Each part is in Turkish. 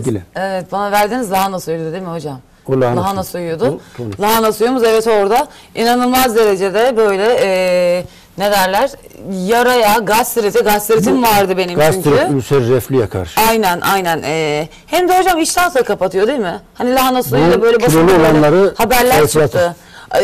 ilgili. Evet bana verdiğiniz lahana suyuydu değil mi hocam? O lahana suyu. suyuydu. O. Lahana suyumuz evet orada inanılmaz derecede böyle eee, ne derler yaraya gastrite gastritim vardı benim Gastrit, çünkü. ülser, reflüye karşı. Aynen aynen. Eee, hem de hocam iştah da kapatıyor değil mi? Hani lahana suyuyla böyle böyle olanları haberler çıktı. Ay,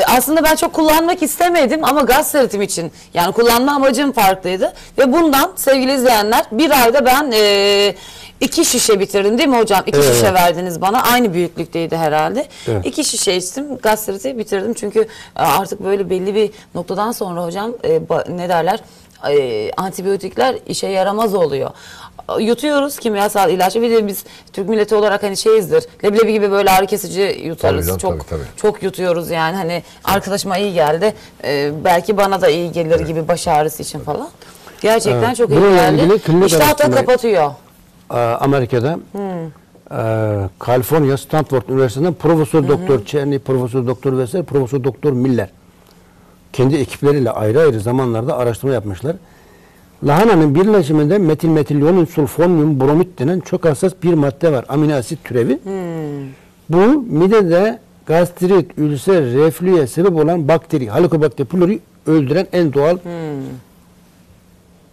Aslında ben çok kullanmak istemedim ama gastritim için yani kullanma amacım farklıydı. Ve bundan sevgili izleyenler bir ayda ben eee, iki şişe bitirdim değil mi hocam? İki Evet. şişe verdiniz bana aynı büyüklükteydi herhalde. Evet. İki şişe içtim gastriti bitirdim çünkü e, artık böyle belli bir noktadan sonra hocam e, ba- ne derler e, antibiyotikler işe yaramaz oluyor. Yutuyoruz kimyasal ilaç bir de biz Türk milleti olarak hani şeyizdir. Leblebi gibi böyle ağrı kesici yutarız. Tabii canım, çok tabii, tabii. çok yutuyoruz yani. Hani arkadaşıma iyi geldi. E, belki bana da iyi gelir gibi baş ağrısı için falan. Gerçekten Evet. çok iyi geldi. iştah da kapatıyor. Aa, Amerika'da Hmm. Kaliforniya Stanford Üniversitesi'nden Profesör Doktor Çerny, Profesör Doktor Veser, Profesör Doktor Miller kendi ekipleriyle ayrı ayrı zamanlarda araştırma yapmışlar. Lahananın birleşiminde metil metilyonun sulfonyum bromit denen çok hassas bir madde var. Amino asit türevi. Bu midede gastrit, ülser, reflüye sebep olan bakteri, Helicobacter pylori öldüren en doğal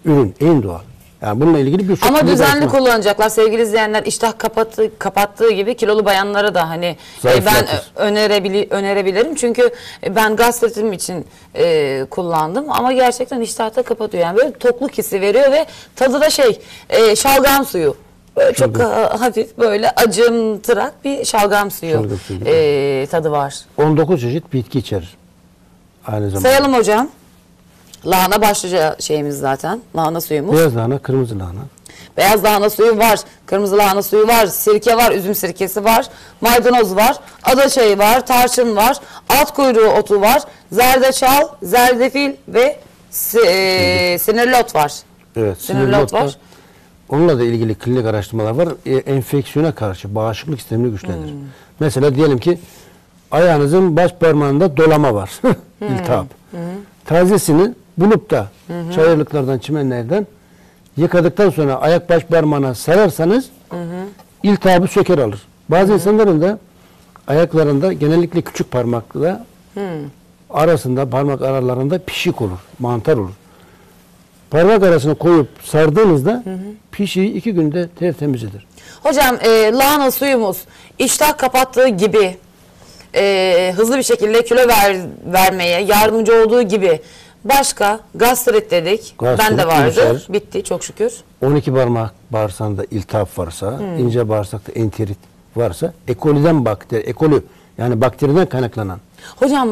ürün, en doğal. Yani bununla ilgili birçok Ama düzenli kullanacaklar sevgili izleyenler iştah kapattı, kapattığı gibi kilolu bayanlara da hani e, ben Zayıflatır. önerebili, önerebilirim. Çünkü e, ben gastritim için e, kullandım ama gerçekten iştahta kapatıyor. Yani böyle tokluk hissi veriyor ve tadı da şey e, şalgam suyu. Böyle çok hafif böyle acımtırak bir şalgam suyu, Şalgam suyu. e, tadı var. 19 çeşit bitki içerir. Aynı zamanda. Sayalım hocam. Lahana başlıca şeyimiz zaten. Lahana suyumuz. Beyaz lahana, kırmızı lahana. Beyaz lahana suyu var, kırmızı lahana suyu var, sirke var, üzüm sirkesi var, maydanoz var, ada çayı var, tarçın var, at kuyruğu otu var, zerdeçal, zerdefil ve e, sinirli var. Evet, Sinirli sinirli ot var. Onunla da ilgili klinik araştırmalar var. E, enfeksiyona karşı bağışıklık sistemini güçlendirir. Hmm. Mesela diyelim ki ayağınızın baş parmağında dolama var. Hmm. İltihap. Tazesini bulup da çayırlıklardan, çimenlerden yıkadıktan sonra ayak baş parmağına sararsanız iltihabı söker alır. Bazı insanların da ayaklarında genellikle küçük parmakla arasında parmak aralarında pişik olur, mantar olur. Parmak arasına koyup sardığınızda pişiği iki günde tertemiz eder. Hocam e, lahana suyumuz iştah kapattığı gibi e, hızlı bir şekilde kilo ver, vermeye yardımcı olduğu gibi başka gastrit dedik. Gastrit, Bende vardı. ülser. Bitti çok şükür. 12 parmak bağırsağında iltihap varsa, ince bağırsakta enterit varsa, ekoliden bakteri, ekoli yani bakteriden kaynaklanan Hocam